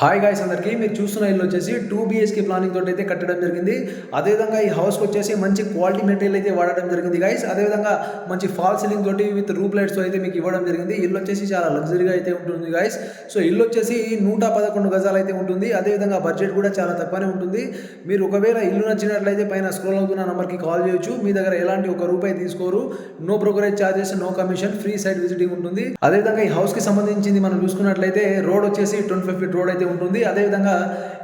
Hi guys అందరికీ మీరు చూస్తున్న ఇల్లు వచ్చేసి టూ బిహెచ్కే ప్లానింగ్ తోటి అయితే కట్టడం జరిగింది. అదేవిధంగా ఈ హౌస్కి వచ్చేసి మంచి క్వాలిటీ మెటీరియల్ అయితే వాడడం జరిగింది గాయస్ అదేవిధంగా మంచి ఫాల్ సీలింగ్ తోటి విత్ రూప్ లైట్స్ అయితే మీకు ఇవ్వడం జరిగింది. ఇల్లు వచ్చేసి చాలా లగ్జరీగా అయితే ఉంటుంది గాయస్ సో ఇల్లు వచ్చేసి నూట పదకొండు గజాలు అయితే ఉంటుంది. అదేవిధంగా బడ్జెట్ కూడా చాలా తక్కువనే ఉంటుంది. మీరు ఒకవేళ ఇల్లు నచ్చినట్లయితే పైన స్క్రోల్ అవుతున్న నెంబర్కి కాల్ చేయొచ్చు. మీ దగ్గర ఎలాంటి ఒక రూపాయి తీసుకోరు. No brokerage charges no commission free site visiting ఉంటుంది. అదేవిధంగా ఈ హౌస్కి సంబంధించింది మనం చూసుకున్నట్లయితే రోడ్ వచ్చేసి ట్వంటీ ఫైవ్ ఫీట్ రోడ్ అయితే ఉంటుంది. అదేవిధంగా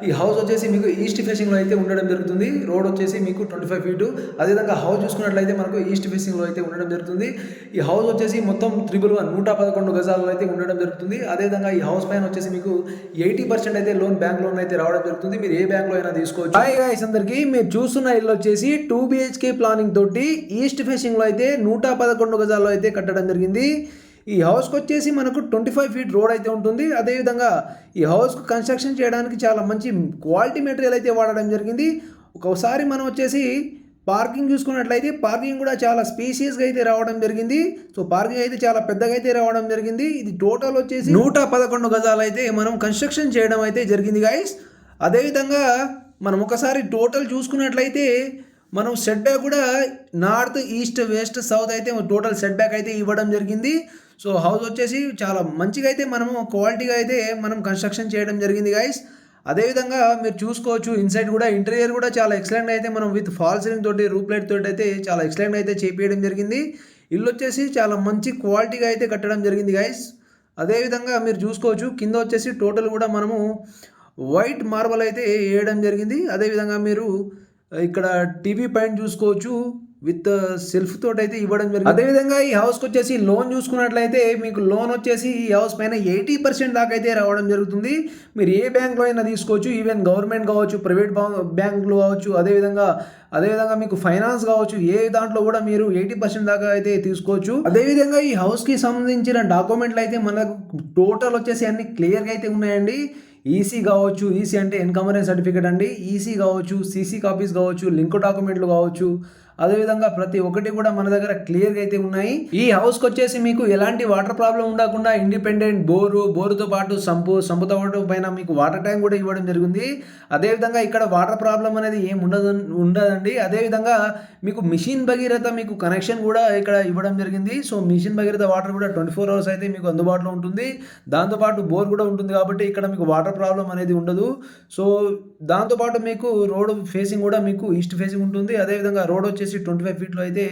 ఈ హౌస్ వచ్చేసి మీకు ఈస్ట్ ఫేసింగ్లో అయితే ఉండడం జరుగుతుంది. రోడ్ వచ్చేసి మీకు ట్వంటీ ఫైవ్ ఫీటు అదేవిధంగా హౌస్ చూసుకున్నట్లయితే మనకు ఈస్ట్ ఫేసింగ్లో అయితే ఉండడం జరుగుతుంది. ఈ హౌస్ వచ్చేసి మొత్తం త్రిబుల్ వన్ నూట పదకొండు గజాల్లో అయితే ఉండడం జరుగుతుంది. అదేవిధంగా ఈ హౌస్ పైన వచ్చేసి మీకు ఎయిటీ పర్సెంట్ అయితే లోన్ బ్యాంక్ లోన్ అయితే రావడం జరుగుతుంది. మీరు ఏ బ్యాంక్లో అయినా తీసుకోవచ్చు. హాయ్ గైస్ అందరికి మీరు చూస్తున్న ఇల్లు వచ్చేసి టూ బిహెచ్కే ప్లానింగ్ తోటి ఈస్ట్ ఫేసింగ్లో అయితే నూట పదకొండు గజాల్లో అయితే కట్టడం జరిగింది. ఈ హౌస్కి వచ్చేసి మనకు ట్వంటీ ఫైవ్ ఫీట్ రోడ్ అయితే ఉంటుంది. అదేవిధంగా ఈ హౌస్కు కన్స్ట్రక్షన్ చేయడానికి చాలా మంచి క్వాలిటీ మెటీరియల్ అయితే వాడడం జరిగింది. ఒకసారి మనం వచ్చేసి పార్కింగ్ చూసుకున్నట్లయితే పార్కింగ్ కూడా చాలా స్పేసియస్గా అయితే రావడం జరిగింది. సో పార్కింగ్ అయితే చాలా పెద్దగా అయితే రావడం జరిగింది. ఇది టోటల్ వచ్చేసి నూట పదకొండు గజాలు అయితే మనం కన్స్ట్రక్షన్ చేయడం అయితే జరిగింది గాయస్. అదేవిధంగా మనం ఒకసారి టోటల్ చూసుకున్నట్లయితే మనం సెట్ బ్యాక్ కూడా నార్త్ ఈస్ట్ వెస్ట్ సౌత్ అయితే టోటల్ సెట్ బ్యాక్ అయితే ఇవ్వడం జరిగింది. సో హౌస్ వచ్చేసి చాలా మంచిగా అయితే మనము క్వాలిటీగా అయితే మనం కన్స్ట్రక్షన్ చేయడం జరిగింది గైస్ అదేవిధంగా మీరు చూసుకోవచ్చు ఇన్సైడ్ కూడా ఇంటీరియర్ కూడా చాలా ఎక్సలెంట్ అయితే మనం విత్ ఫాల్ సీలింగ్ తోటి రూప్ లైట్ తోటి అయితే చాలా ఎక్సలెంట్ అయితే చేపించడం జరిగింది. ఇల్లు వచ్చేసి చాలా మంచి క్వాలిటీగా అయితే కట్టడం జరిగింది గైస్ అదేవిధంగా మీరు చూసుకోవచ్చు కింద వచ్చేసి టోటల్ కూడా మనము వైట్ మార్బల్ అయితే వేయడం జరిగింది. అదేవిధంగా మీరు ఇక్కడ టీవీ పైన చూసుకోవచ్చు విత్ సెల్ఫ్ తోటి అయితే ఇవ్వడం జరిగింది. అదేవిధంగా ఈ హౌస్కి వచ్చేసి లోన్ చూసుకున్నట్లయితే మీకు లోన్ వచ్చేసి ఈ హౌస్ పైన ఎయిటీ పర్సెంట్ దాకా అయితే రావడం జరుగుతుంది. మీరు ఏ బ్యాంక్లో అయినా తీసుకోవచ్చు. ఈవెన్ గవర్నమెంట్ కావచ్చు ప్రైవేట్ బ్యాంకులు కావచ్చు అదేవిధంగా అదేవిధంగా మీకు ఫైనాన్స్ కావచ్చు ఏ దాంట్లో కూడా మీరు ఎయిటీ పర్సెంట్ దాకా అయితే తీసుకోవచ్చు. అదేవిధంగా ఈ హౌస్కి సంబంధించిన డాక్యుమెంట్లు అయితే మనకు టోటల్ వచ్చేసి అన్ని క్లియర్గా అయితే ఉన్నాయండి. ఈసీ కావచ్చు ఈసీ అంటే ఎన్కమరెన్స్ సర్టిఫికేట్ అండి. ఈసీ కావచ్చు సీసీ కాపీస్ కావచ్చు లింక్ డాక్యుమెంట్లు కావచ్చు అదేవిధంగా ప్రతి ఒక్కటి కూడా మన దగ్గర క్లియర్గా అయితే ఉన్నాయి. ఈ హౌస్కి వచ్చేసి మీకు ఎలాంటి వాటర్ ప్రాబ్లం ఉండకుండా ఇండిపెండెంట్ బోరు బోరుతో పాటు సంపు సంపుతో పాటు పైన మీకు వాటర్ ట్యాంక్ కూడా ఇవ్వడం జరిగింది. అదేవిధంగా ఇక్కడ వాటర్ ప్రాబ్లం అనేది ఏం ఉండదు ఉండదండి. అదేవిధంగా మీకు మిషన్ భగీరథ మీకు కనెక్షన్ కూడా ఇక్కడ ఇవ్వడం జరిగింది. సో మిషన్ భగీరథ వాటర్ కూడా ట్వంటీ ఫోర్ అవర్స్ అయితే మీకు అందుబాటులో ఉంటుంది. దాంతోపాటు బోర్ కూడా ఉంటుంది కాబట్టి ఇక్కడ మీకు వాటర్ ప్రాబ్లం అనేది ఉండదు. సో దాంతోపాటు మీకు రోడ్ ఫేసింగ్ కూడా మీకు ఈస్ట్ ఫేసింగ్ ఉంటుంది. అదేవిధంగా రోడ్ వచ్చి వచ్చేసి ట్వంటీ ఫైవ్ ఫీట్లో అయితే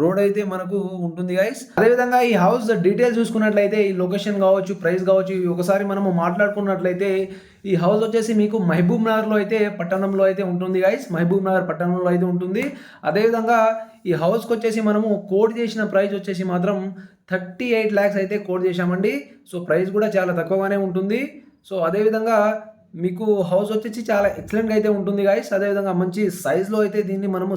రోడ్ అయితే మనకు ఉంటుంది గైస్ అదేవిధంగా ఈ హౌస్ డీటెయిల్స్ చూసుకున్నట్లయితే ఈ లొకేషన్ కావచ్చు ప్రైస్ కావచ్చు ఒకసారి మనము మాట్లాడుకున్నట్లయితే ఈ హౌస్ వచ్చేసి మీకు మహబూబ్ నగర్లో అయితే పట్టణంలో అయితే ఉంటుంది గైస్ మహబూబ్ నగర్ పట్టణంలో అయితే ఉంటుంది. అదేవిధంగా ఈ హౌస్కి వచ్చేసి మనము కోడ్ చేసిన ప్రైస్ వచ్చేసి మాత్రం థర్టీ ఎయిట్ ల్యాక్స్ అయితే కోడ్ చేశామండి. సో ప్రైస్ కూడా చాలా తక్కువగానే ఉంటుంది. సో అదేవిధంగా మీకు హౌస్ వచ్చేసి చాలా ఎక్సలెంట్గా అయితే ఉంటుంది గాయస్ అదేవిధంగా మంచి సైజులో అయితే దీన్ని మనము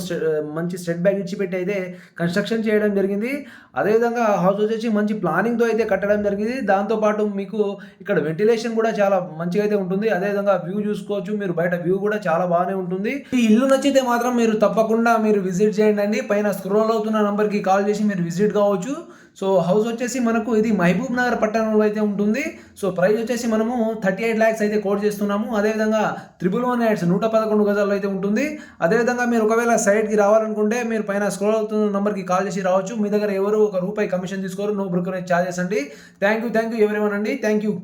మంచి స్టెడ్ బ్యాగ్ ఇచ్చిపెట్టి అయితే కన్స్ట్రక్షన్ చేయడం జరిగింది. అదేవిధంగా హౌస్ వచ్చేసి మంచి ప్లానింగ్తో అయితే కట్టడం జరిగింది. దాంతోపాటు మీకు ఇక్కడ వెంటిలేషన్ కూడా చాలా మంచిగా అయితే ఉంటుంది. అదేవిధంగా వ్యూ చూసుకోవచ్చు. మీరు బయట వ్యూ కూడా చాలా బాగానే ఉంటుంది. ఈ ఇల్లు నచ్చితే మాత్రం మీరు తప్పకుండా మీరు విజిట్ చేయండి పైన స్క్రోల్ అవుతున్న నంబర్కి కాల్ చేసి మీరు విజిట్ కావచ్చు. సో హౌస్ వచ్చేసి మనకు ఇది మహబూబ్ నగర్ పట్టణంలో అయితే ఉంటుంది. సో ప్రైస్ వచ్చేసి మనము థర్టీ ఎయిట్ ల్యాక్స్ అయితే కోట్ చేస్తున్నాము. అదేవిధంగా త్రిబుల్ వన్ యాడ్స్ నూట పదకొండు గజాల్లో అయితే ఉంటుంది. అదేవిధంగా మీరు ఒకవేళ సైడ్కి రావాలనుకుంటే మీరు పైన స్క్రోల్ అవుతున్న నెంబర్కి కాల్ చేసి రావచ్చు. మీ దగ్గర ఎవరు ఒక రూపాయి కమిషన్ తీసుకోరు. నో బ్రోకరేజ్ ఛార్జెస్ అండి. థ్యాంక్ యూ థ్యాంక్ యూ ఎవరి అండి. Thank you.